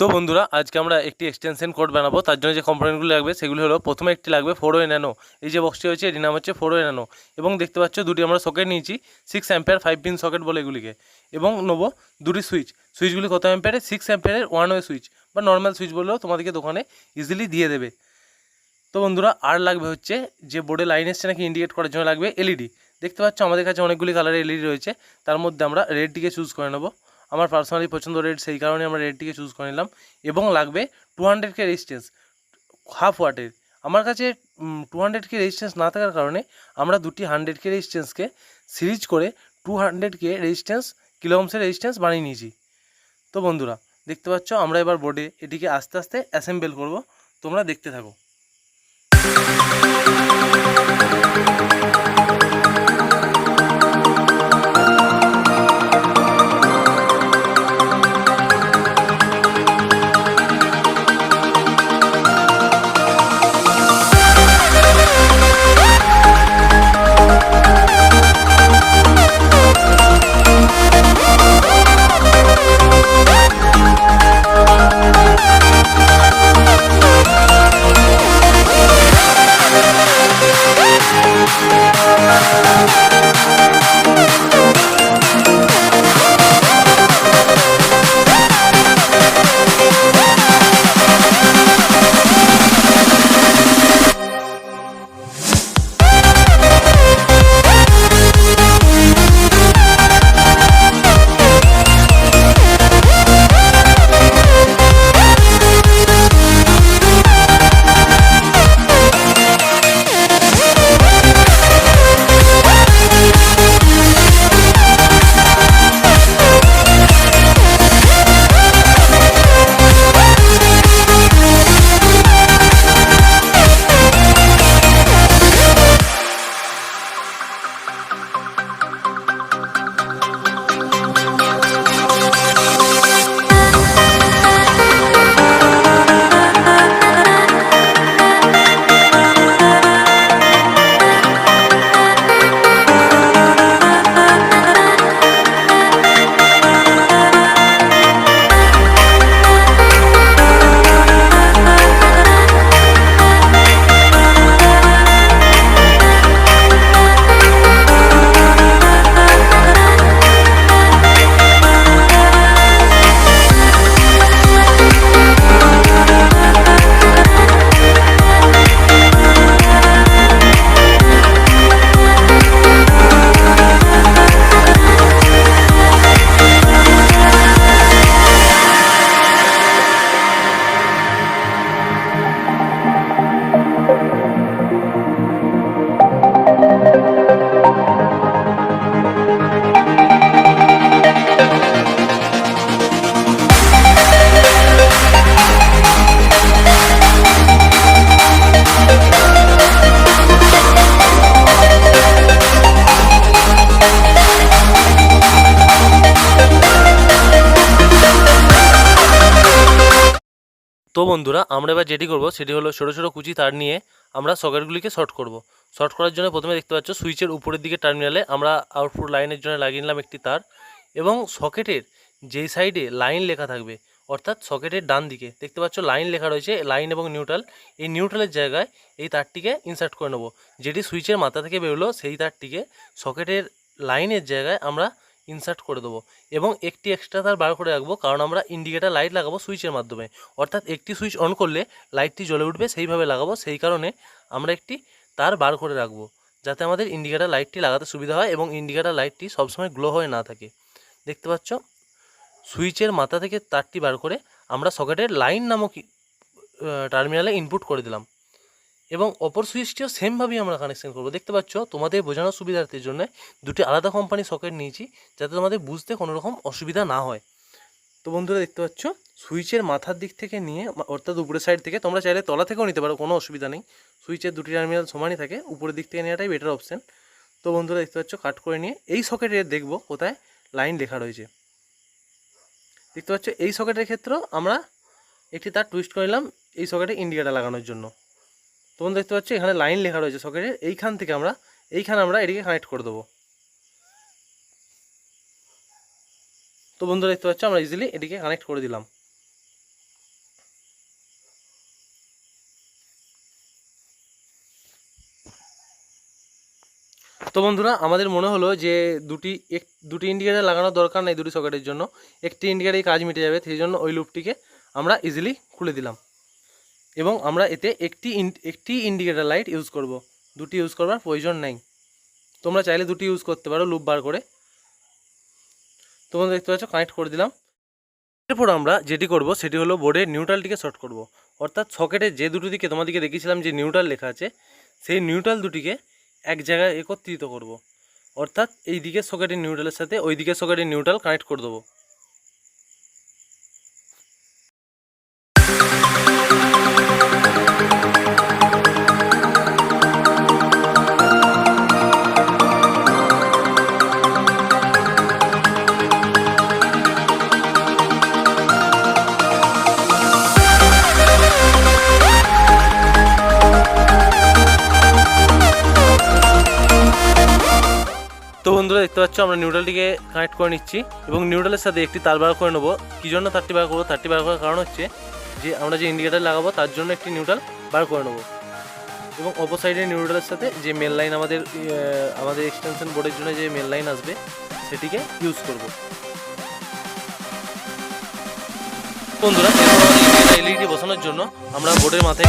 তো বন্ধুরা, আজকে আমরা একটি এক্সটেনশন কোড বানাবো। তার জন্য যে কম্পোনেন্টগুলো লাগবে, সেগুলি হলো প্রথমে একটি লাগবে ফোরো ন্যানো এই যে বক্সটি হয়েছে, এটির নাম হচ্ছে ফোরো ন্যানো এবং দেখতে পাচ্ছ, দুটি আমরা সকেট নিয়েছি six ampere five pin socket বলে এগুলিকে। এবং নেব দুটি সুইচ সুইচগুলি কত অ্যাম্পেয়ারের সিক্স অ্যাম্পেয়ারের ওয়ান ওয়ে সুইচ বা নর্মাল সুইচ বললেও তোমাদেরকে দোকানে ইজিলি দিয়ে দেবে। তো বন্ধুরা, আর লাগবে হচ্ছে যে বোর্ডে লাইন এসছে নাকি ইন্ডিকেট করার জন্য লাগবে এলইডি দেখতে পাচ্ছ, আমাদের কাছে অনেকগুলি কালারের এলইডি রয়েছে। তার মধ্যে আমরা রেডটিকে চুজ করে নেব। আমার পার্সোনালি পছন্দ রেড সেই কারণে আমরা রেডটিকে চুজ করে নিলাম। এবং লাগবে টু হান্ড্রেড কে হাফ ওয়াটের আমার কাছে টু হান্ড্রেড কে না থাকার কারণে আমরা দুটি হান্ড্রেড কে সিরিজ করে টু হান্ড্রেড কে কিলোমসের রেজিস্ট্যান্স বানিয়ে নিয়েছি। তো বন্ধুরা, দেখতে পাচ্ছ, আমরা এবার বোর্ডে এটিকে আস্তে আস্তে অ্যাসেম্বল করব। তোমরা দেখতে থাকো। তো বন্ধুরা, আমরা এবার যেটি করব সেটি হলো ছোটো ছোটো কুচি তার নিয়ে আমরা সকেটগুলিকে শর্ট করব। শর্ট করার জন্য প্রথমে দেখতে পাচ্ছ, সুইচের উপরের দিকে টার্মিনালে আমরা আউটপুট লাইনের জন্য লাগিয়ে নিলাম একটি তার এবং সকেটের যেই সাইডে লাইন লেখা থাকবে, অর্থাৎ সকেটের ডান দিকে, দেখতে পাচ্ছ লাইন লেখা রয়েছে, লাইন এবং নিউট্রাল, এই নিউট্রালের জায়গায় এই তারটিকে ইনসার্ট করে নেব। যেটি সুইচের মাথা থেকে বেরোলো, সেই তারটিকে সকেটের লাইনের জায়গায় আমরা ইনসার্ট করে দেবো। এবং একটি এক্সট্রা তার বার করে রাখব, কারণ আমরা ইন্ডিকেটার লাইট লাগাবো সুইচের মাধ্যমে। অর্থাৎ একটি সুইচ অন করলে লাইটটি জ্বলে উঠবে, সেইভাবে লাগাবো, সেই কারণে আমরা একটি তার বার করে রাখব, যাতে আমাদের ইন্ডিকেটার লাইটটি লাগাতে সুবিধা হয় এবং ইন্ডিকেটার লাইটটি সবসময় গ্লো হয়ে না থাকে। দেখতে পাচ্ছ? সুইচের মাথা থেকে তারটি বার করে আমরা সকেটের লাইন নামক টার্মিনালে ইনপুট করে দিলাম। এবং অপর সুইচটিও সেমভাবেই আমরা কানেকশন করব। দেখতে পাচ্ছ, তোমাদের বোঝানোর সুবিধার্থের জন্য দুটি আলাদা কোম্পানির সকেট নিয়েছি, যাতে তোমাদের বুঝতে কোনো রকম অসুবিধা না হয়। তো বন্ধুরা, দেখতে পাচ্ছ, সুইচের মাথার দিক থেকে নিয়ে অর্থাৎ উপরের সাইড থেকে, তোমরা চাইলে তলা থেকেও নিতে পারো, কোনো অসুবিধা নেই। সুইচের দুটি টার্মিনাল সমানই থাকে, উপরের দিক থেকে নেওয়াটাই বেটার অপশান তো বন্ধুরা, দেখতে পাচ্ছ কাট করে নিয়ে এই সকেটে দেখব কোথায় লাইন লেখা রয়েছে। দেখতে পাচ্ছ, এই সকেটের ক্ষেত্রেও আমরা একটি তার টুইস্ট করে নিলাম, এই সকেটে ইন্ডিকেটার লাগানোর জন্য। তোমরা দেখতে পাচ্ছ এখানে লাইন লেখা রয়েছে সকেটের এইখান থেকে আমরা, এইখানে আমরা এটিকে কানেক্ট করে দেবো। তো বন্ধুরা, দেখতে পাচ্ছ আমরা ইজিলি এটিকে কানেক্ট করে দিলাম। তো বন্ধুরা, আমাদের মনে হলো যে দুটি এক, দুটি ইন্ডিকেটার লাগানোর দরকার নেই দুটি সকেটের জন্য। একটি ইন্ডিকেটারই কাজ মিটে যাবে, সেই জন্য ওই লুপটিকে আমরা ইজিলি খুলে দিলাম। এবং আমরা এতে একটি একটি ইন্ডিকেটার লাইট ইউজ করব। দুটি ইউজ করবার প্রয়োজন নেই। তোমরা চাইলে দুটি ইউজ করতে পারো লুপ বার করে। তোমরা দেখতে পাচ্ছ কানেক্ট করে দিলাম। এরপর আমরা যেটি করব, সেটি হলো বোর্ডের নিউট্রালটিকে শর্ট করব। অর্থাৎ সকেটের যে দুটো দিকে তোমাদেরকে দেখিয়েছিলাম যে নিউট্রাল লেখা আছে, সেই নিউট্রাল দুটিকে এক জায়গায় একত্রিত করব। অর্থাৎ এই দিকের সকেটের নিউট্রালের সাথে ওই দিকের সকেটের নিউট্রাল কানেক্ট করে দেবো। দেখতে পাচ্ছ, আমরা নিউট্রালটিকে কানেক্ট করে নিচ্ছি এবং নিউট্রালের সাথে একটি তার বার করে নেব। কী জন্য তারটি বার করব? তারটি বার করার কারণ হচ্ছে যে, আমরা যে ইন্ডিকেটার লাগাবো, তার জন্য একটি নিউট্রাল বার করে নেব। এবং অপর সাইডে নিউট্রালের সাথে যে মেল লাইন আমাদের আমাদের এক্সটেনশন বোর্ডের জন্য যে মেল লাইন আসবে, সেটিকে ইউজ করব। বন্ধুরা এলইডি বসানোর জন্য আমরা বোর্ডের মাথায়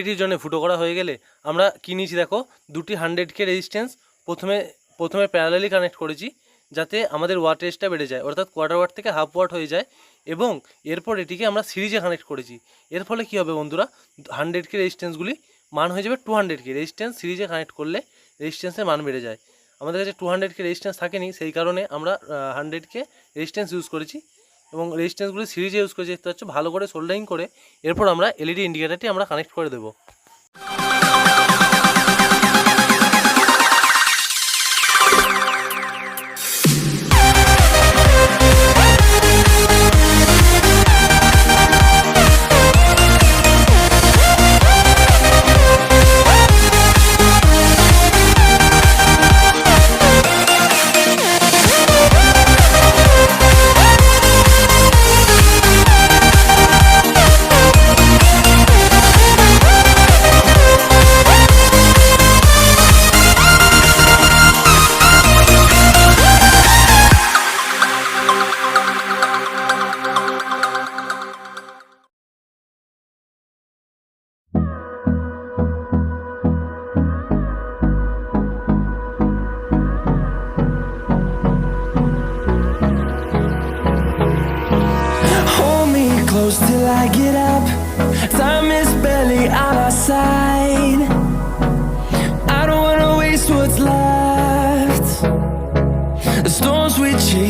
এলইডির জন্য ফুটো করা হয়ে গেলে আমরা কি নিয়েছি দেখো? দুটি হান্ড্রেড কে রেজিস্ট্যান্স প্রথমে প্রথমে প্যারালালি কানেক্ট করেছি যাতে আমাদের ওয়াট রেসটা বেড়ে যায়। অর্থাৎ কোয়ার্টার ওয়াট থেকে হাফ ওয়াট হয়ে যায় এবং এরপর এটিকে আমরা সিরিজে কানেক্ট করেছি। এর ফলে কী হবে বন্ধুরা? হান্ড্রেড কে রেজিস্ট্যান্সগুলি মান হয়ে যাবে টু হান্ড্রেড কে রেজিস্ট্যান্স সিরিজে কানেক্ট করলে রেজিস্ট্যান্সের মান বেড়ে যায়। আমাদের কাছে টু হান্ড্রেড কে রেজিস্ট্যান্স থাকেনি, সেই কারণে আমরা হান্ড্রেড কে রেজিস্ট্যান্স ইউজ করেছি। এবং রেজিস্ট্যান্সগুলি সিরিজে ইউজ করেছি দেখতে পাচ্ছ ভালো করে সোল্ডারিং করে, এরপর আমরা এলইডি ইন্ডিকেটারটি আমরা কানেক্ট করে দেবো।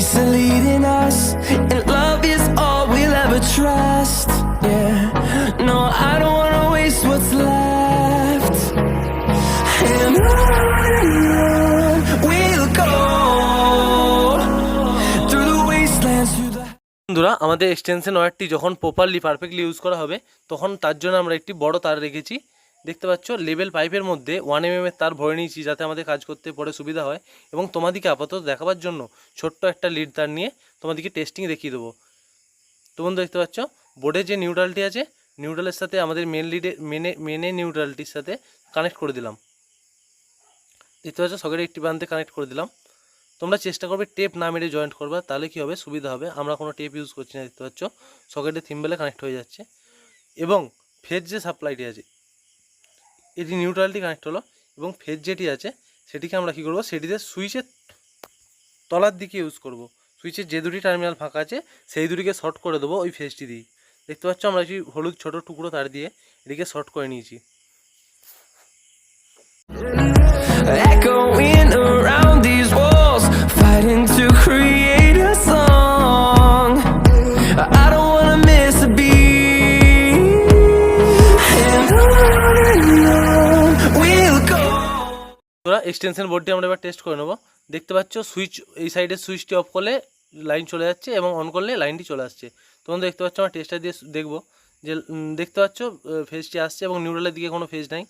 chase are leading us And love is all we'll ever trust Yeah, no, I don't wanna waste what's left And on and we'll go Through the wastelands, বন্ধুরা আমাদের এক্সটেনশন ওয়ারটি যখন properly perfectly use করা হবে তখন তার জন্য আমরা একটি বড় তার রেখেছি দেখতে পাচ্ছ, লেভেল পাইপের মধ্যে ওয়ান এম এর তার ভরে নিয়েছি যাতে আমাদের কাজ করতে পরে সুবিধা হয় এবং তোমাদেরকে আপাতত দেখাবার জন্য ছোট্ট একটা লিড তার নিয়ে তোমাদেরকে টেস্টিং দেখিয়ে দেবো। তো বন্ধু, দেখতে পাচ্ছ বোর্ডে যে নিউট্রালটি আছে নিউট্রালের সাথে আমাদের মেন লিডে মেনে মেনে নিউট্রালটির সাথে কানেক্ট করে দিলাম। দেখতে পাচ্ছ সকেটে একটি প্রান্তে কানেক্ট করে দিলাম। তোমরা চেষ্টা করবে টেপ না মেরে জয়েন্ট করবা, তাহলে কি হবে, সুবিধা হবে। আমরা কোনো টেপ ইউজ করছি না, দেখতে পাচ্ছ সকেটে থিম্বেলে কানেক্ট হয়ে যাচ্ছে। এবং ফেজ যে সাপ্লাইটি আছে এটি নিউট্রালটি কানেক্ট হলো এবং ফেজ যেটি আছে, সেটিকে আমরা কী করব? সেটিতে সুইচের তলার দিকে ইউজ করব। সুইচের যে দুটি টার্মিনাল ফাঁকা আছে, সেই দুটিকে শর্ট করে দেবো ওই ফেজটি দিয়ে দেখতে পাচ্ছ আমরা একটি হলুদ ছোটো টুকরো তার দিয়ে এটিকে শর্ট করে নিয়েছি। এক্সটেনশন বোর্ডটি আমরা এবার টেস্ট করে নেব। দেখতে পাচ্ছ সুইচ এই সাইডের সুইচটি অফ করলে লাইন চলে যাচ্ছে এবং অন করলে লাইনটি চলে আসছে। তোমরা দেখতে পাচ্ছ, আমরা টেস্টার দিয়ে দেখব যে দেখতে পাচ্ছ ফেজটি আসছে এবং নিউট্রালের দিকে কোনো ফেজ নাই।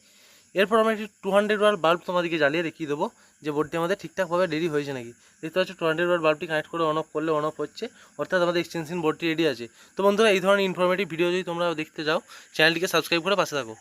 এরপর আমরা একটি টু হান্ড্রেড ওয়ার বাল্ব তোমাদেরকে জ্বালিয়ে দেখিয়ে দেবো যে বোর্ডটি আমাদের ঠিকঠাকভাবে রেডি হয়েছে নাকি। দেখতে পাচ্ছ টু হান্ড্রেড ওয়ার বাল্বটি কানেক্ট করে অন অফ করলে অন অফ হচ্ছে, অর্থাৎ আমাদের এক্সটেনশন বোর্ডটি রেডি আছে। তো বন্ধুরা, এই ধরনের ইনফরমেটিভ ভিডিও যদি তোমরা দেখতে যাও চ্যানেলটিকে সাবস্ক্রাইব করে পাশে থাকো।